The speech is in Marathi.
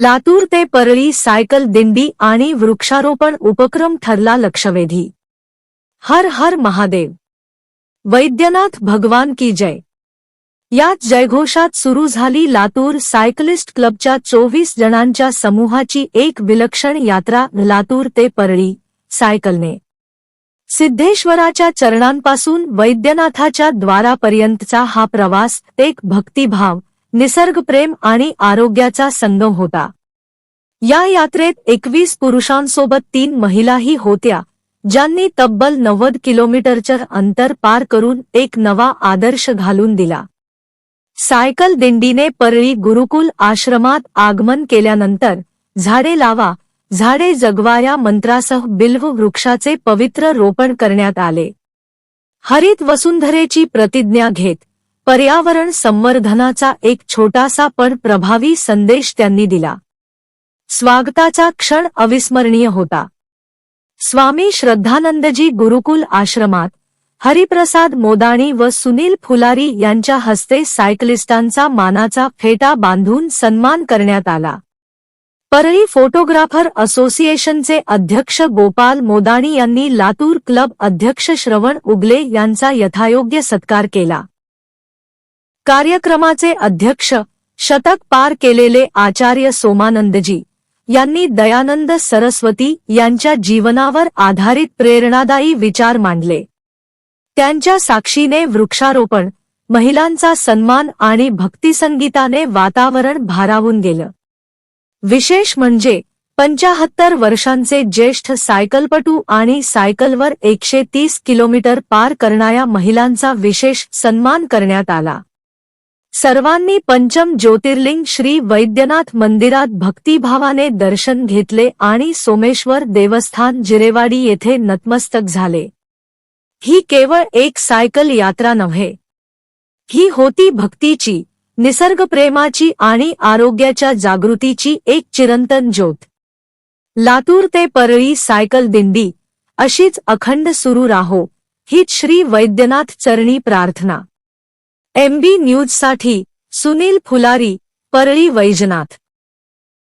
लातूर ते परळी सायकल दिंडी आणि वृक्षारोपण उपक्रम ठरला लक्षवेधी. हर हर महादेव. वैद्यनाथ भगवान की जय. याच जयघोषात सुरू झाली लातूर सायकलिस्ट क्लबच्या चोवीस जणांच्या समूहाची एक विलक्षण यात्रा लातूर ते परळी सायकलने. सिद्धेश्वराच्या चरणांपासून वैद्यनाथाच्या द्वारापर्यंतचा हा प्रवास एक भक्तिभाव निसर्गप्रेम आणि आरोग्याचा संगम होता. या यात्रेत एकवीस पुरुषांसोबत तीन महिलाही होत्या ज्यांनी तब्बल नव्वद किलोमीटरचं अंतर पार करून एक नवा आदर्श घालून दिला. सायकल दिंडीने परळी गुरुकुल आश्रमात आगमन केल्यानंतर झाडे लावा झाडे जगवा या मंत्रासह बिल्व वृक्षाचे पवित्र रोपण करण्यात आले. हरित वसुंधरेची प्रतिज्ञा घेत पर्यावरण संवर्धनाचा एक छोटासा पण प्रभावी संदेश त्यांनी दिला. स्वागताचा क्षण अविस्मरणीय होता. स्वामी श्रद्धानंदजी गुरुकुल आश्रमात हरिप्रसाद मोदाणी व सुनील फुलारी यांच्या हस्ते सायकलिस्टांचा मानाचा फेटा बांधून सन्मान करण्यात आला. परळी फोटोग्राफर असोसिएशनचे अध्यक्ष गोपाल मोदाणी यांनी लातूर क्लब अध्यक्ष श्रवण उगले यांचा यथायोग्य सत्कार केला. कार्यक्रमाचे अध्यक्ष शतक पार केलेले आचार्य सोमानंदजी यांनी दयानंद सरस्वती यांच्या जीवनावर आधारित प्रेरणादायी विचार मांडले. त्यांच्या साक्षीने वृक्षारोपण महिलांचा सन्मान आणि भक्तिसंगीताने वातावरण भारावून गेलं. विशेष म्हणजे पंचाहत्तर वर्षांचे ज्येष्ठ सायकलपटू आणि सायकलवर एकशे तीस किलोमीटर पार करणाऱ्या महिलांचा विशेष सन्मान करण्यात आला. सर्वांनी पंचम ज्योतिर्लिंग श्री वैद्यनाथ मंदिरात भक्तिभावाने दर्शन घेतले आणि सोमेश्वर देवस्थान जिरेवाडी येथे नतमस्तक झाले. ही केवळ एक सायकल यात्रा नव्हे. ही होती भक्तीची निसर्गप्रेमाची आणि आरोग्याच्या जागृतीची एक चिरंतन ज्योत. लातूर ते परळी सायकल दिंडी अशीच अखंड सुरू राहो हीच श्री वैद्यनाथ चरणी प्रार्थना. एमबी न्यूजसाठी सुनील फुलारी परळी वैजनाथ.